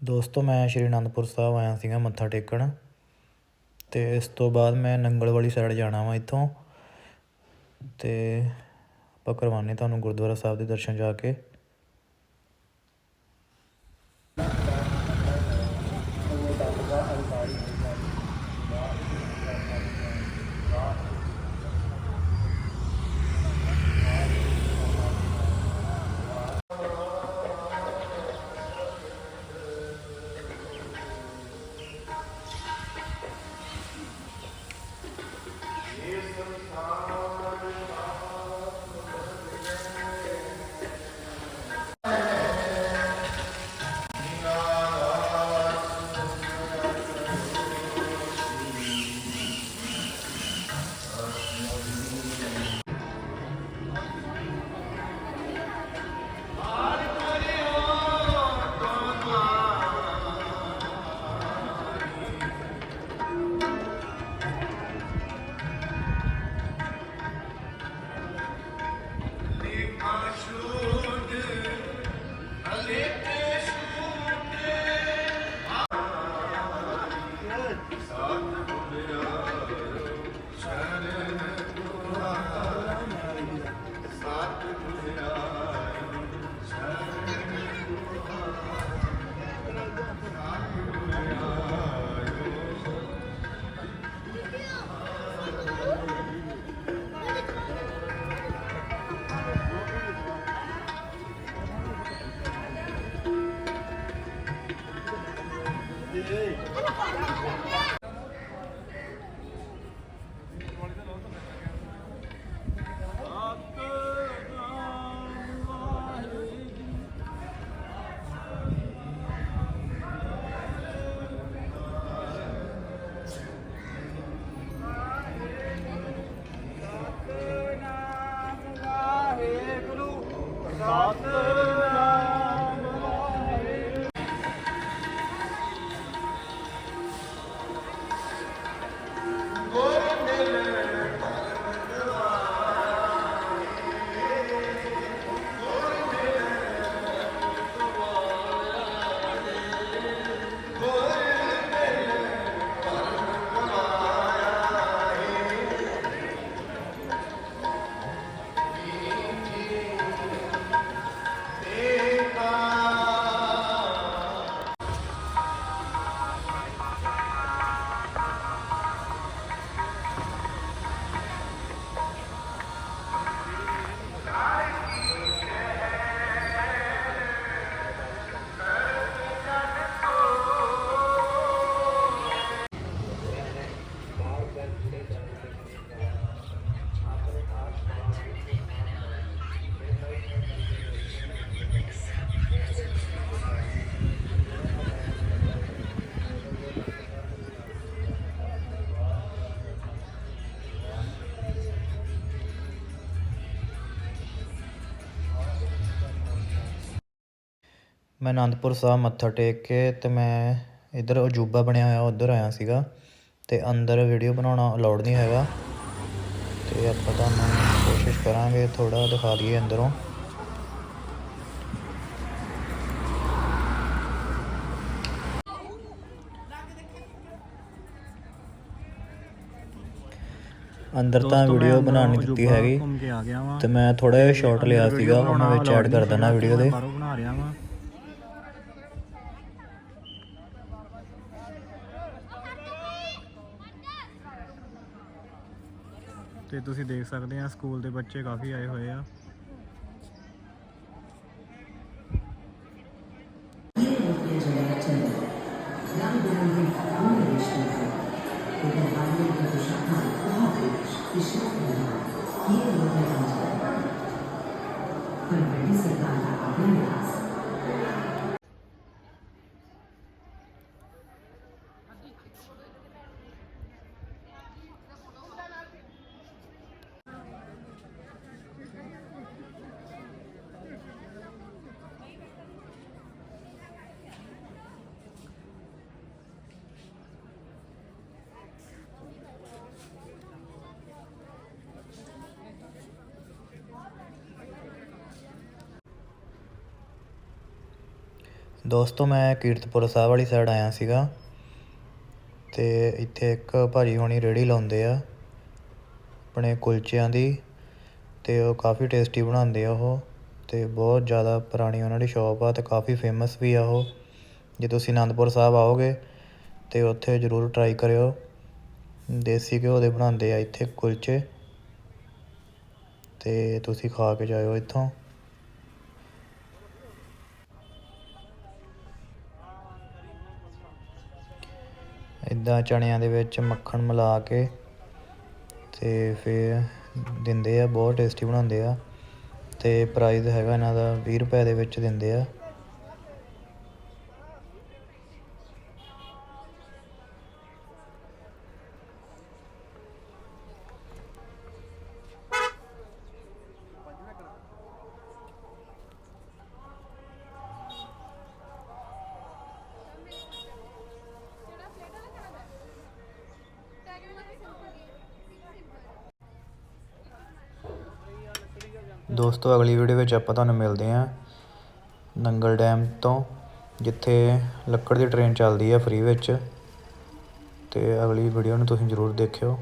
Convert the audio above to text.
ਦੋਸਤੋ, ਮੈਂ ਸ਼੍ਰੀ ਅਨੰਦਪੁਰ ਸਾਹਿਬ ਆਇਆ ਸੀਗਾ ਮੱਥਾ ਟੇਕਣ ਅਤੇ ਇਸ ਤੋਂ ਬਾਅਦ ਮੈਂ ਨੰਗਲ ਵਾਲੀ ਸਾਈਡ ਜਾਣਾ ਵਾ ਇੱਥੋਂ ਅਤੇ ਆਪਾਂ ਕਰਵਾਉਂਦੇ ਤੁਹਾਨੂੰ ਗੁਰਦੁਆਰਾ ਸਾਹਿਬ ਦੇ ਦਰਸ਼ਨ ਜਾ ਕੇ। ਸਤਿ ਮੈਂ ਅਨੰਦਪੁਰ ਸਾਹਿਬ ਮੱਥਾ ਟੇਕ ਕੇ ਅਤੇ ਮੈਂ ਇੱਧਰ ਅਜੂਬਾ ਬਣਿਆ ਹੋਇਆ ਉੱਧਰ ਆਇਆ ਸੀਗਾ ਅਤੇ ਅੰਦਰ ਵੀਡੀਓ ਬਣਾਉਣਾ ਅਲਾਉਡ ਨਹੀਂ ਹੈਗਾ। ਅਤੇ ਆਪਾਂ ਤੁਹਾਨੂੰ ਕੋਸ਼ਿਸ਼ ਕਰਾਂਗੇ ਥੋੜ੍ਹਾ ਦਿਖਾ ਦਈਏ ਅੰਦਰੋਂ। ਅੰਦਰ ਤਾਂ ਵੀਡੀਓ ਬਣਾਉਣ ਨਹੀਂ ਦਿੱਤੀ ਹੈਗੀ ਤੇ ਮੈਂ ਥੋੜਾ ਜਿਹਾ ਸ਼ਾਰਟ ਲਿਆ ਸੀਗਾ ਉਹ ਮੈਂ ਵਿੱਚ ਐਡ ਕਰ ਦੇਣਾ ਵੀਡੀਓ ਦੇ। ਬਣਾ ਰਿਹਾ ਵਾਂ। ਤੇ ਤੁਸੀਂ ਦੇਖ ਸਕਦੇ ਆ ਸਕੂਲ ਦੇ ਬੱਚੇ ਕਾਫੀ ਆਏ ਹੋਏ ਆ Hier wird der Antrag. Von Bundesregierung der Agenda ਦੋਸਤੋ, ਮੈਂ ਕੀਰਤਪੁਰ ਸਾਹਿਬ ਵਾਲੀ ਸਾਈਡ ਆਇਆ ਸੀਗਾ ਤੇ ਇੱਥੇ ਇੱਕ ਭਾਜੀ ਹੋਣੀ ਰੇੜੀ ਲਾਉਂਦੇ ਆ, ਆਪਣੇ ਕੁਲਚਿਆਂ ਦੀ ਤੇ ਉਹ ਕਾਫੀ ਟੇਸਟੀ ਬਣਾਉਂਦੇ ਆ ਉਹ ਤੇ ਬਹੁਤ ਜ਼ਿਆਦਾ ਪੁਰਾਣੀ ਉਹਨਾਂ ਦੀ ਸ਼ਾਪ ਆ ਤੇ ਕਾਫੀ ਫੇਮਸ ਵੀ ਆ ਉਹ। ਜੇ ਤੁਸੀਂ ਅਨੰਦਪੁਰ ਸਾਹਿਬ ਆਓਗੇ ਤੇ ਉੱਥੇ ਜ਼ਰੂਰ ਟਰਾਈ ਕਰਿਓ। ਦੇਸੀ ਘਿਓ ਦੇ ਬਣਾਉਂਦੇ ਆ ਇੱਥੇ ਕੁਲਚੇ ਤੇ ਤੁਸੀਂ ਖਾ ਕੇ ਜਾਇਓ ਇੱਥੋਂ। ਇਦਾਂ ਚਣਿਆਂ ਦੇ ਵਿੱਚ ਮੱਖਣ ਮਿਲਾ ਕੇ ਅਤੇ ਫਿਰ ਦਿੰਦੇ ਆ, ਬਹੁਤ ਟੇਸਟੀ ਬਣਾਉਂਦੇ ਆ ਅਤੇ ਪ੍ਰਾਈਜ਼ ਹੈਗਾ ਇਹਨਾਂ ਦਾ ਵੀਹ ਰੁਪਏ ਦੇ ਵਿੱਚ ਦਿੰਦੇ ਆ। ਦੋਸਤੋ, ਅਗਲੀ ਵੀਡੀਓ ਵਿੱਚ ਆਪਾਂ ਤੁਹਾਨੂੰ ਮਿਲਦੇ ਹਾਂ ਨੰਗਲ ਡੈਮ ਤੋਂ, ਜਿੱਥੇ ਲੱਕੜ ਦੀ ਟ੍ਰੇਨ ਚੱਲਦੀ ਹੈ ਫ੍ਰੀ ਵਿੱਚ। ਅਤੇ ਅਗਲੀ ਵੀਡੀਓ ਨੂੰ ਤੁਸੀਂ ਜ਼ਰੂਰ ਦੇਖਿਓ।